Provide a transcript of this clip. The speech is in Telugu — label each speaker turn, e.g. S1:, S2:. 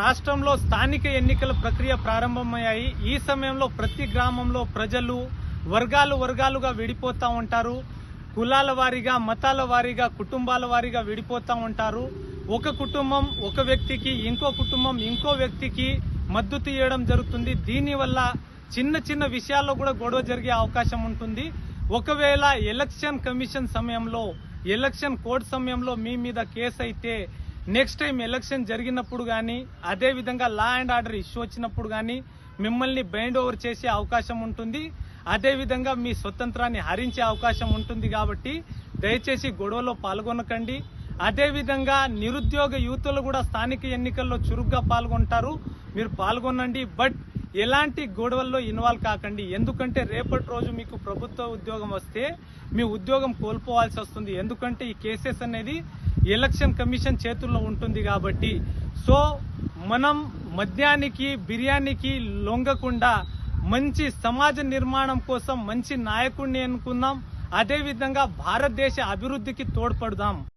S1: రాష్ట్రంలో స్థానిక ఎన్నికల ప్రక్రియ ప్రారంభమయ్యాయి. ఈ సమయంలో ప్రతి గ్రామంలో ప్రజలు వర్గాలు వర్గాలుగా విడిపోతూ ఉంటారు. కులాల వారీగా మతాల వారీగా కుటుంబాల వారీగా విడిపోతూ ఉంటారు. ఒక కుటుంబం ఒక వ్యక్తికి ఇంకో కుటుంబం ఇంకో వ్యక్తికి మద్దతు ఇవ్వడం జరుగుతుంది. దీనివల్ల చిన్న చిన్న విషయాల్లో కూడా గొడవ జరిగే అవకాశం ఉంటుంది. ఒకవేళ ఎలక్షన్ కమిషన్ సమయంలో ఎలక్షన్ కోడ్ సమయంలో మీ మీద కేసు అయితే నెక్స్ట్ టైం ఎలక్షన్ జరిగినప్పుడు కానీ అదేవిధంగా లా అండ్ ఆర్డర్ ఇష్యూ వచ్చినప్పుడు కానీ మిమ్మల్ని బైండ్ ఓవర్ చేసే అవకాశం ఉంటుంది. అదేవిధంగా మీ స్వతంత్రాన్ని హరించే అవకాశం ఉంటుంది కాబట్టి దయచేసి గొడవలో పాల్గొనకండి. అదేవిధంగా నిరుద్యోగ యువతలు కూడా స్థానిక ఎన్నికల్లో చురుగ్గా పాల్గొంటారు. మీరు పాల్గొనండి. బట్ ఎలాంటి గొడవల్లో ఇన్వాల్వ్ కాకండి. ఎందుకంటే రేపటి రోజు మీకు ప్రభుత్వ ఉద్యోగం వస్తే మీ ఉద్యోగం కోల్పోవాల్సి వస్తుంది. ఎందుకంటే ఈ కేసెస్ అనేది ఎలక్షన్ కమిషన్ చేతుల్లో ఉంటుంది కాబట్టి సో మనం మద్యానికి బిర్యానీకి లొంగకుండా మంచి సమాజ నిర్మాణం కోసం మంచి నాయకుడిని అనుకుందాం అదేవిధంగా భారతదేశ అభివృద్ధికి తోడ్పడదాం.